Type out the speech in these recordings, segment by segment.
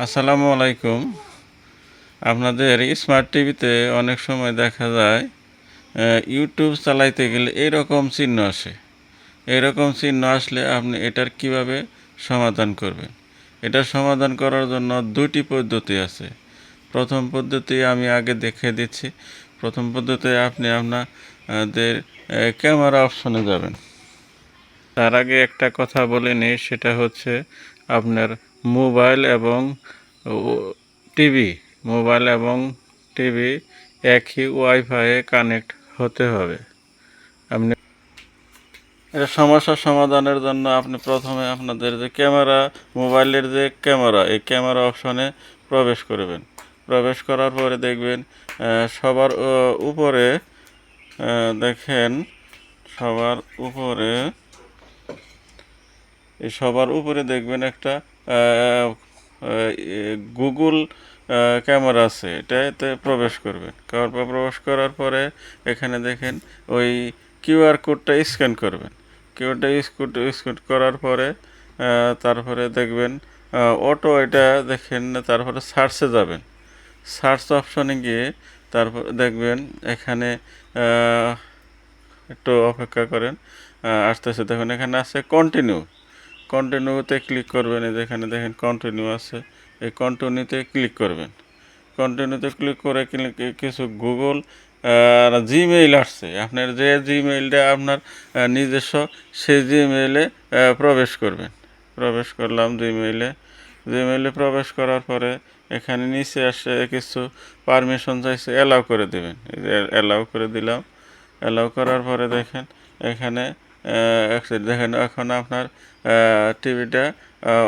আসসালামু আলাইকুম। আপনাদের স্মার্ট টিভিতে অনেক সময় দেখা যায় ইউটিউব চালাইতে গেলে এরকম চিহ্ন আসে। এরকম চিহ্ন আসলে আপনি এটার কীভাবে সমাধান করবেন? এটার সমাধান করার জন্য দুটি পদ্ধতি আছে। প্রথম পদ্ধতি আমি আগে দেখে দিচ্ছি। প্রথম পদ্ধতি আপনি আপনাদের ক্যামেরা অপশনে যাবেন। তার আগে একটা কথা বলে নিই, সেটা হচ্ছে আপনার মোবাইল এবং টিভি, মোবাইল এবং টিভি একই ওয়াইফাইয়ে কানেক্ট হতে হবে। আপনি এটা সমস্যার সমাধানের জন্য আপনি প্রথমে আপনাদের যে ক্যামেরা, মোবাইলের যে ক্যামেরা, এই ক্যামেরা অপশনে প্রবেশ করবেন। প্রবেশ করার পরে দেখবেন সবার উপরে দেখেন, সবার উপরে, এই সবার উপরে দেখবেন একটা গুগল ক্যামেরা আছে, এটাতে প্রবেশ করবেন। পর প্রবেশ করার পরে এখানে দেখেন ওই কিউআর কোডটা স্ক্যান করবেন। কিউআরটা স্কুট করার পরে তারপরে দেখবেন অটো এটা দেখেন, তারপরে সার্চে যাবেন। সার্চ অপশনে গিয়ে তারপর দেখবেন এখানে একটু অপেক্ষা করেন আসতেছে। দেখুন, এখানে আছে কন্টিনিউ কন্টিনিউতে ক্লিক করবেন, এই যেখানে দেখেন কন্টিনিউ আছে, এই কন্টিনিউতে ক্লিক করবেন। কন্টিনিউতে ক্লিক করে কিছু গুগল আর জিমেইল আসছে। আপনার যে জিমেইলটা আপনার নিজস্ব, সেই জিমেইলে প্রবেশ করবেন। প্রবেশ করলাম জিমেইলে জিমেইলে প্রবেশ করার পরে এখানে নিচে আসে কিছু পারমিশন চাইছে অ্যালাউ করে দেবেন। অ্যালাউ করে দিলাম। অ্যালাউ করার পরে দেখেন, এখানে দেখেন, এখন আপনার টিভিটা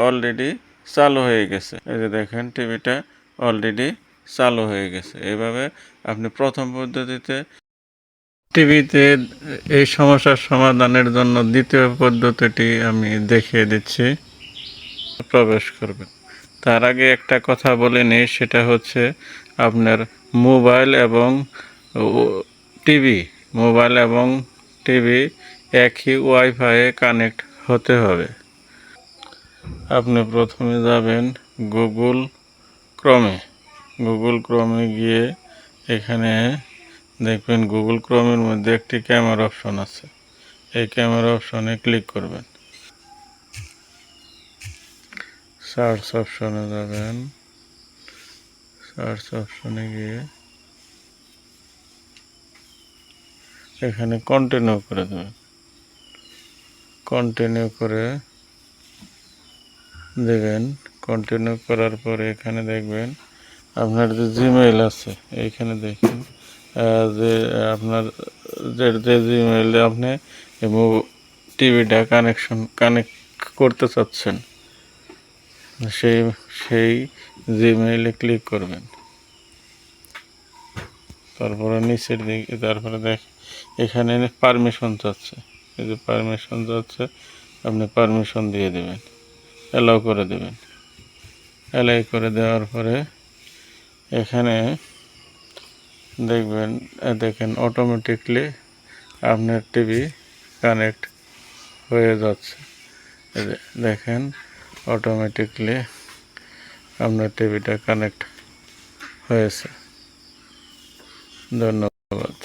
অলরেডি চালু হয়ে গেছে। এই যে দেখেন, টিভিটা অলরেডি চালু হয়ে গেছে। এভাবে আপনি প্রথম পদ্ধতিতে টিভিতে এই সমস্যার সমাধানের জন্য দ্বিতীয় পদ্ধতিটি আমি দেখিয়ে দিচ্ছি। প্রবেশ করবেন। তার আগে একটা কথা বলে নিই, সেটা হচ্ছে আপনার মোবাইল এবং টিভি। মোবাইল এবং টিভি একই ওয়াইফাইয়ে কানেক্ট হতে হবে। আপনি প্রথমে যাবেন গুগল ক্রমে গুগল ক্রমে গিয়ে এখানে দেখবেন গুগল ক্রমের মধ্যে একটি ক্যামেরা অপশন আছে। এই ক্যামেরা অপশনে ক্লিক করবেন। সার্চ অপশনে যাবেন। সার্চ অপশনে গিয়ে এখানে কন্টিনিউ করে দেবেন। কন্টিনিউ করে দেবেন কন্টিনিউ করার পরে এখানে দেখবেন, আপনার যে জিমেইল আছে, এইখানে দেখেন যে আপনার যে যে জিমেইলে আপনি টিভিটা কানেকশন কানেক্ট করতে চাচ্ছেন, সেই সেই জিমেইলে ক্লিক করবেন। তারপরে নিচের দিকে, তারপরে দেখ, এখানে পারমিশন চাচ্ছে। এই যে পারমিশন যাচ্ছে, আপনি পারমিশন দিয়ে দেবেন। অ্যালাউ করে দেবেন। অ্যালাই করে দেওয়ার পরে এখানে দেখবেন দেখেন অটোমেটিকলি আপনার টিভি কানেক্ট হয়ে যাচ্ছে। দেখেন অটোমেটিকলি আপনার টিভিটা কানেক্ট হয়েছে। ধন্যবাদ।